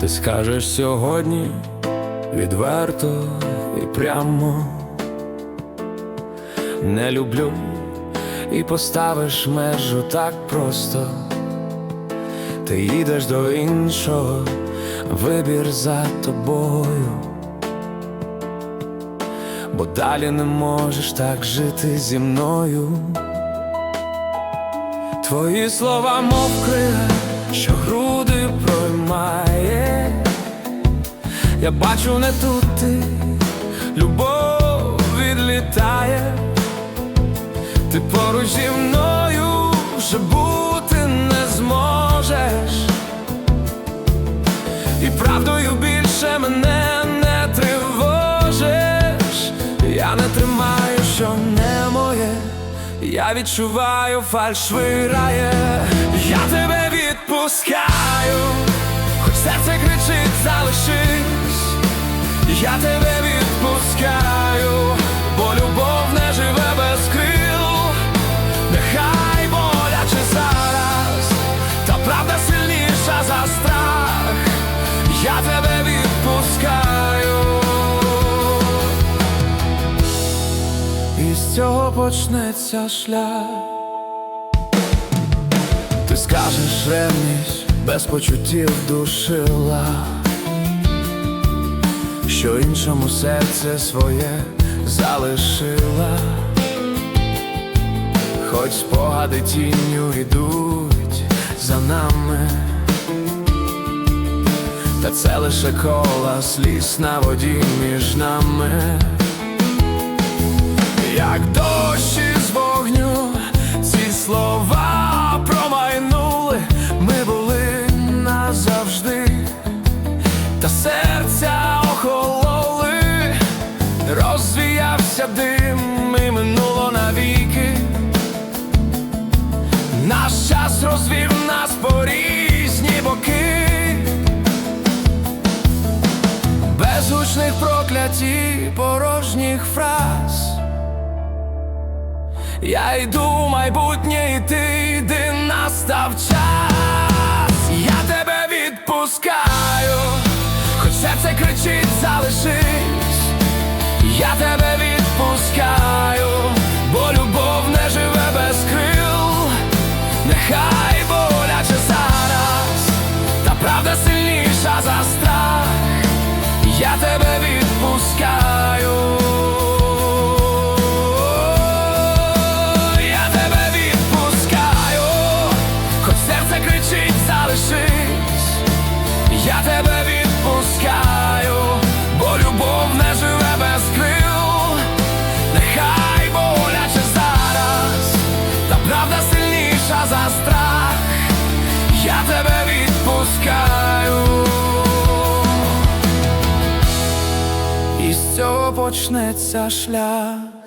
Ти скажеш сьогодні відверто і прямо не люблю і поставиш межу так просто. Ти їдеш до іншого, вибір за тобою, бо далі не можеш так жити зі мною. Твої слова мов крига, що груди проймає. Я бачу не тут ти, любов відлітає, ти поруч зі мною вже бути не зможеш, і правдою більше мене не тривожиш. Я не тримаю, що не моє, я відчуваю фальш вирає, я тебе відпускаю, хоч серце кричить, залишись, я тебе відпускаю, бо любов не живе без крил, нехай боляче зараз, та правда сильніша за страх, я тебе відпускаю. І з цього почнеться шлях. Скажеш ревність без почуттів душила, що іншому серце своє залишила, хоч спогади тінню йдуть за нами, та це лише кола сліз на воді між нами. Розвів нас по різні боки. Безгучних проклятій, порожніх фраз. Я йду, майбутнє, і ти йди, настав час. Я тебе відпускаю, хоч серце кричить, залишись. Я тебе відпускаю. І з цього почнеться шлях.